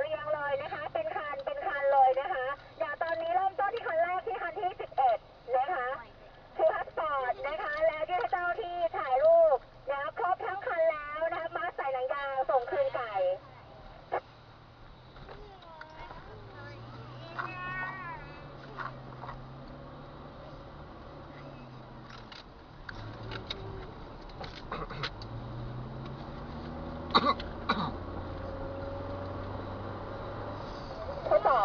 เรียงเลยนะคะเป็น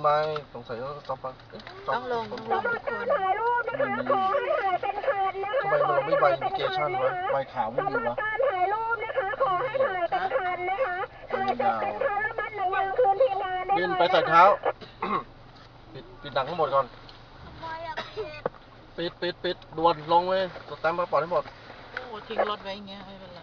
ไม้สงสัยว่าต้องฟังเอ๊ะต้องลงต้องสำหรับการถ่ายรูปนะคะขอให้ถ่ายเป็นคันนะคะทำไมขอเราให้ไม่ใบถ่ายอินเป็นดิเคคัชันนนะวะคะใบขาวไม่สำหมีรับวะการถ่ายรูปนะคะ ขอให้ถ่ายเป็นคันนะคะถ่ายเสร็จเป็นคันแล้วมัดหนังยางคืนทีมงานได้เลยบินนะคะไปใส่เท้า ปิดปิดหนังทั้งหมดก่อน ปิดปิดปิดด่วนลงเลยสแตมป์มาปล่อยให้หมด โอ้ทิ้งรถไว้อย่างเงี้ยไม่เป็นไร